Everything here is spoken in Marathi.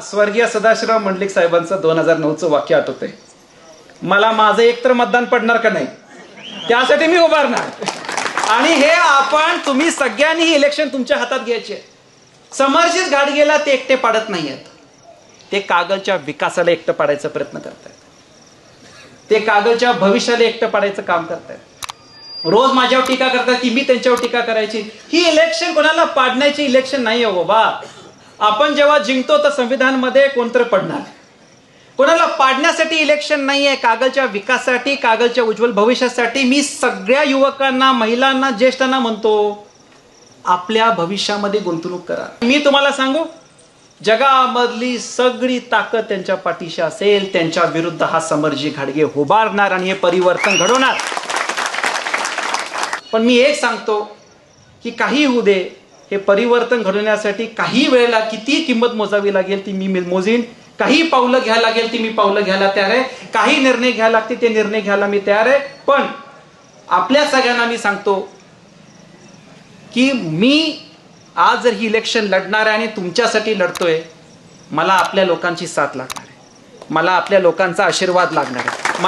स्वर्गीय सदाशिवराव मंडलिक साहेबांचं दोन हजार नऊचं वाक्य आठवतंय. मला माझं एकतर मतदान पडणार का नाही? त्यासाठी मी उभारणार. आणि हे आपण तुम्ही सगळ्यांनी ही इलेक्शन तुमच्या हातात घ्यायचे समर्जित गाडगेला ते एकटे पाडत नाही आहेत ते कागलच्या विकासाला एकटं पाडायचा प्रयत्न करतायत. ते कागलच्या भविष्याला एकटं पाडायचं काम करतायत. रोज माझ्यावर टीका करतात की मी त्यांच्यावर टीका करायची. ही इलेक्शन कोणाला पाडण्याची इलेक्शन नाही आहे बाबा. आपण जेव्हा जिंकतो तर संविधानमध्ये कोणतर पडणार? कोणाला पाडण्यासाठी इलेक्शन नाही आहे कागलच्या विकासासाठी कागलच्या उज्ज्वल भविष्यासाठी मी सगळ्या युवकांना महिलांना ज्येष्ठांना म्हणतो आपल्या भविष्यामध्ये गुंतवणूक करा. मी तुम्हाला सांगू जगामधली सगळी ताकद त्यांच्या पाठीशी असेल त्यांच्या विरुद्ध हा समरजी घाडगे उभारणार आणि हे परिवर्तन घडवणार. पण मी एक सांगतो की काही होऊ दे हे परिवर्तन घडवण्यासाठी काही वेळेला किती किंमत मोजावी लागेल ती मी मोजीन. काही पावलं घ्यायला लागेल ती मी पावलं घ्यायला तयार आहे. काही निर्णय घ्यायला लागतील ते निर्णय घ्यायला मी तयार आहे. पण आपल्या सगळ्यांना मी सांगतो की मी आज जर ही इलेक्शन लढणार आहे आणि तुमच्यासाठी लढतोय मला आपल्या लोकांची साथ लागणार आहे. मला आपल्या लोकांचा आशीर्वाद लागणार आहे.